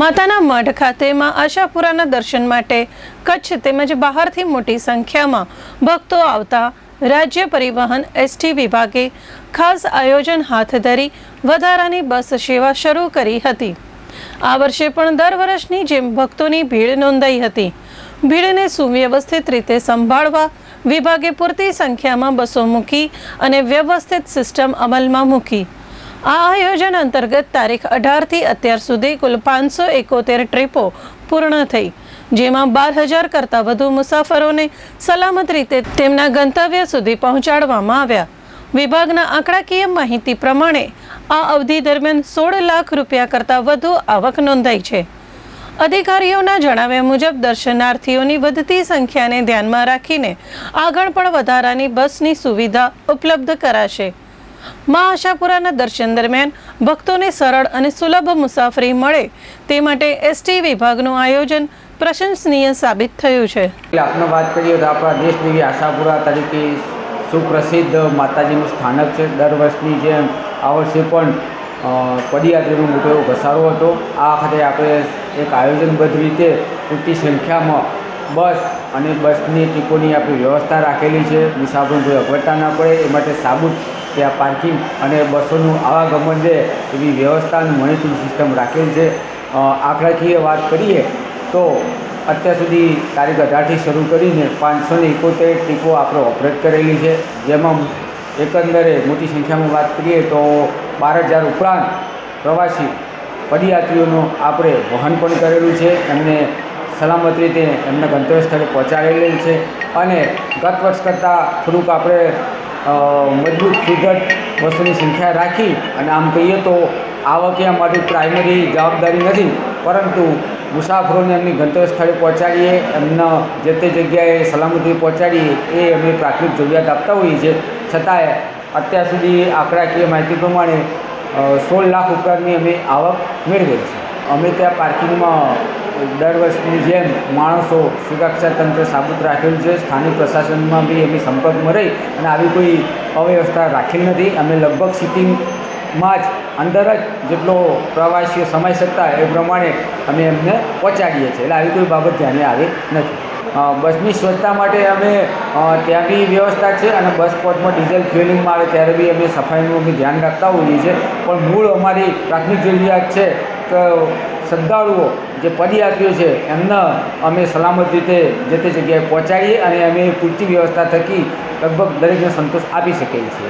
માતાના મઢ ખાતે માં આશાપુરાના દર્શન માટે કચ્છ તેમજ બહારથી મોટી સંખ્યામાં ભક્તો આવતા રાજ્ય પરિવહન એસટી વિભાગે ખાસ આયોજન હાથ ધરી વધારાની બસ સેવા શરૂ કરી હતી. આ વર્ષે પણ દર વર્ષની જેમ ભક્તોની ભીડ નોંધાઈ હતી. ભીડને સુવ્યવસ્થિત રીતે સંભાળવા વિભાગે પૂરતી સંખ્યામાં બસો મૂકી અને વ્યવસ્થિત સિસ્ટમ અમલમાં મૂકી. આ આયોજન અંતર્ગત તારીખ અઢારથી અત્યાર સુધી કુલ પાંચસો એકોતેર ટ્રીપો પૂર્ણ થઈ, જેમાં બાર હજાર કરતાં વધુ મુસાફરોને સલામત રીતે તેમના ગંતવ્ય સુધી પહોંચાડવામાં આવ્યા. વિભાગના આંકડાકીય માહિતી પ્રમાણે આ અવધિ દરમિયાન સોળ લાખ રૂપિયા કરતાં વધુ આવક નોંધાઈ છે. અધિકારીઓના જણાવ્યા મુજબ દર્શનાર્થીઓની વધતી સંખ્યાને ધ્યાનમાં રાખીને આગળ પણ વધારાની બસની સુવિધા ઉપલબ્ધ કરાશે. મા આશાપુરાના દર્શન દરમિયાન ભક્તોને સરળ અને સુલભ મુસાફરી મળે તે માટે એસટી વિભાગનું આયોજન પ્રશંસનીય સાબિત થયું છે. આપણે વાત કરીએ તો આપણા દેશદેવી આશાપુરા તરીકે સુપ્રસિદ્ધ માતાજીનું સ્થાનક છે. દર વર્ષની જેમ આ વર્ષે પણ પદયાત્રીનો મોટો એવો ઘસારો હતો. આ વખતે આપણે એક આયોજનબદ્ધ રીતે પૂરતી સંખ્યામાં બસ અને બસની ટીપોની આપણી વ્યવસ્થા રાખેલી છે. મુસાફરોને કોઈ અગવડતા ન પડે, એ માટે સાબુત ત્યાં પાર્કિંગ અને બસોનું આવાગમન છે એવી વ્યવસ્થા અને મોનિટરિંગ સિસ્ટમ રાખેલ છે. આંકડાકીય વાત કરીએ તો અત્યાર સુધી તારીખ અઢારથી શરૂ કરીને પાંચસો ને એકોતેર ટીપો આપણે ઓપરેટ કરેલી છે. જેમાં એકંદરે મોટી સંખ્યામાં વાત કરીએ તો બાર હજાર ઉપરાંત પ્રવાસી પદયાત્રીઓનું આપણે વહન પણ કરેલું છે. એમને સલામત રીતે એમને ગંતવ્ય સ્થળે પહોંચાડેલ છે. અને ગત વર્ષ કરતાં થોડુંક આપણે મજબૂત સુદૃઢ બસોની સંખ્યા રાખી અને આમ કહીએ તો આવક એ અમારી પ્રાઇમરી જવાબદારી નથી, પરંતુ મુસાફરોને એમની ગંતવ્ય સ્થળે પહોંચાડીએ, એમના જે તે જગ્યાએ સલામતી પહોંચાડીએ, એ અમે પ્રાથમિક જરૂરિયાત આપતા હોઈએ છીએ. છતાંય અત્યાર સુધી આંકડાકીય માહિતી પ્રમાણે સોળ લાખ ઉપરાંતની અમે આવક મેળવેલ છે. અમે ત્યાં પાર્કિંગમાં દર વર્ષની જેમ માણસો સુરક્ષા તંત્ર સાબુત રાખેલું છે, સ્થાનિક પ્રશાસનમાં બી અમે સંપર્કમાં રહી અને આવી કોઈ અવ્યવસ્થા રાખેલ નથી. અમે લગભગ સિટિંગમાં જ અંદર જ જેટલો પ્રવાસીઓ સમાઈ શકતા એ પ્રમાણે અમે એમને પહોંચાડીએ છીએ. એટલે આવી કોઈ બાબત ધ્યાને આવી નથી. બસની સ્વચ્છતા માટે અમે ત્યાં બી વ્યવસ્થા છે અને બસ સ્પોટમાં ડીઝલ ફ્યુલિંગમાં આવે ત્યારે બી અમે સફાઈનું અમે ધ્યાન રાખતા હોઈએ છીએ. પણ મૂળ અમારી પ્રાથમિક જરૂરિયાત છે શ્રદ્ધાળુઓ જે પદયાત્રીઓ છે, એમને અમે સલામત રીતે જે તે જગ્યાએ પહોંચાડીએ અને અમે પૂરતી વ્યવસ્થા થકી લગભગ દરેકને સંતોષ આપી શકીએ છીએ.